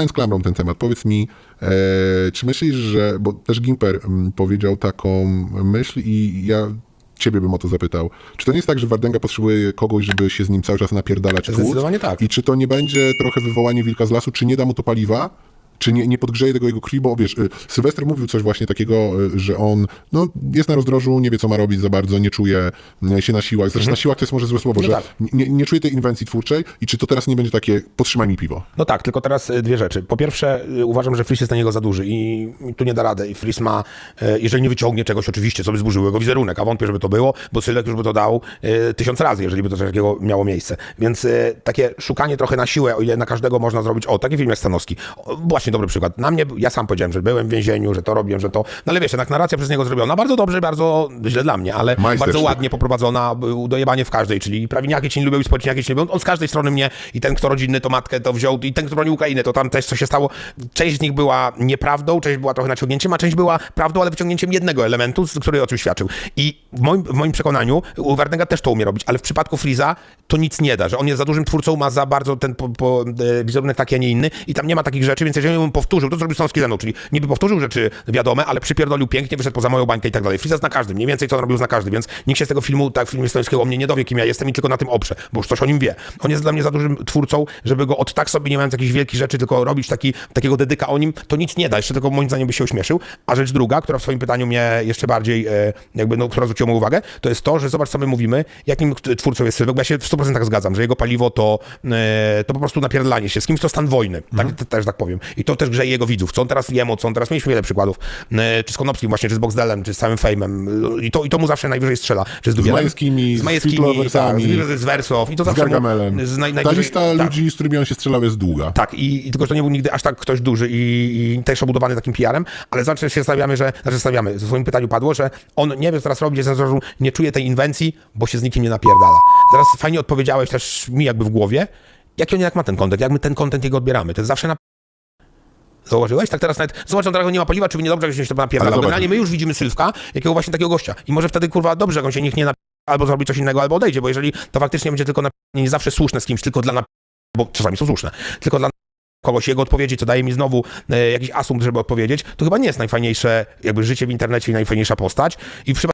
Zamykając klamrą ten temat, powiedz mi, e, czy myślisz, że, bo też Gimper mm, powiedział taką myśl i ja ciebie bym o to zapytał, czy to nie jest tak, że Wardenga potrzebuje kogoś, żeby się z nim cały czas napierdalać tłuc? Zdecydowanie tak. I czy to nie będzie trochę wywołanie wilka z lasu, czy nie da mu to paliwa? Czy nie, nie podgrzeje tego jego krwi, bo wiesz, y, Sylwester mówił coś właśnie takiego, y, że on no, jest na rozdrożu, nie wie co ma robić za bardzo, nie czuje y, się na siłach. Zresztą na siłach to jest może złe słowo, No że tak. nie, nie czuje tej inwencji twórczej i czy to teraz nie będzie takie, podtrzymaj mi piwo. No tak, tylko teraz dwie rzeczy. Po pierwsze, uważam, że Fris jest na niego za duży i tu nie da rady. I Fris ma, jeżeli nie wyciągnie czegoś oczywiście, co by zburzyło jego wizerunek, a wątpię, żeby to było, bo Sylwek już by to dał tysiąc razy, jeżeli by to coś takiego miało miejsce. Więc takie szukanie trochę na siłę, o ile na każdego można zrobić, o, taki film jak Stanowski. O, właśnie dobry przykład. Na mnie, ja sam powiedziałem, że byłem w więzieniu, że to robiłem, że to, no ale wiesz, jednak narracja przez niego zrobiona bardzo dobrze, bardzo źle dla mnie, ale Majstersztyk. bardzo ładnie poprowadzona, dojebanie w każdej, czyli prawiniaki cię nie lubią i społeczniaki cię nie lubią. On z każdej strony mnie i ten, kto rodzinny, to matkę to wziął i ten, kto bronił Ukrainy, to tam też co się stało. Część z nich była nieprawdą, część była trochę naciągnięciem, a część była prawdą, ale wyciągnięciem jednego elementu, z- który o czym świadczył. I w moim, w moim przekonaniu u też to umie robić, ale w przypadku Friza to nic nie da, że on jest za dużym twórcą, ma za bardzo ten po, po, e, wizerunek taki, a nie inny i tam nie ma takich rzeczy, więc jeżeli on powtórzył, to zrobił Stanowski ze mną, czyli niby powtórzył rzeczy wiadome, ale przypierdolił pięknie, wyszedł poza moją bańkę i tak dalej. Friza zna każdy, mniej więcej co on robił zna każdy, więc nikt się z tego filmu, tak w filmie Stanowskiego o mnie nie dowie, kim ja jestem i tylko na tym oprze, bo już coś o nim wie. On jest dla mnie za dużym twórcą, żeby go od tak sobie, nie mając jakichś wielkich rzeczy, tylko robić taki, takiego dedyka o nim, to nic nie da, jeszcze tylko moim zdaniem by się ośmieszył. A rzecz druga, która w swoim pytaniu mnie jeszcze bardziej, e, jakby, no, zwróciła moją uwagę, to jest to, że zobacz, co my mówimy, jakim twórcą jest Sylwek, bo ja się w 100% zgadzam, że jego paliwo to, e, to po prostu napierdlanie się, z kimś to stan wojny, tak, t- też tak powiem. I to też grzeje jego widzów, co on teraz jemu, co on teraz, mieliśmy wiele przykładów, e, czy z Konopskim właśnie, czy z Boxdelem, czy z całym Fejmem, i to, i to mu zawsze najwyżej strzela, że z Dubielem, Majewskimi, z z Majewskimi, Fitlowersami, tak, z, z Wersow, i to Z zawsze mu- Gargamelem. z naj, Ta lista tak. ludzi, z którymi on się strzelał jest długa. Tak, i, i tylko, że to nie był nigdy aż tak ktoś duży i, i też obudowany takim PR-em, ale zawsze się stawiamy, że, znaczy stawiamy, w swoim pytaniu padło, że on nie wie, co teraz robić, nie czuje tej inwencji, bo się z nikim nie napierdala. Teraz fajnie odpowiedziałeś też mi jakby w głowie, jaki on jednak ma ten kontent, jak my ten kontent jego odbieramy. To jest zawsze na Zauważyłeś? Tak teraz nawet, zobacz, on teraz nie ma paliwa, czy by niedobrze, jak się to napierdala. Generalnie my już widzimy Sylwka, jakiego właśnie takiego gościa. I może wtedy, kurwa, dobrze, jak on się niech nie napierdala, albo zrobi coś innego, albo odejdzie, bo jeżeli to faktycznie będzie tylko na nie zawsze słuszne z kimś, tylko dla na bo czasami są słuszne, tylko dla kogoś jego odpowiedzi, co daje mi znowu e, jakiś asumpt, żeby odpowiedzieć, to chyba nie jest najfajniejsze jakby życie w internecie i najfajniejsza postać. I w przypadku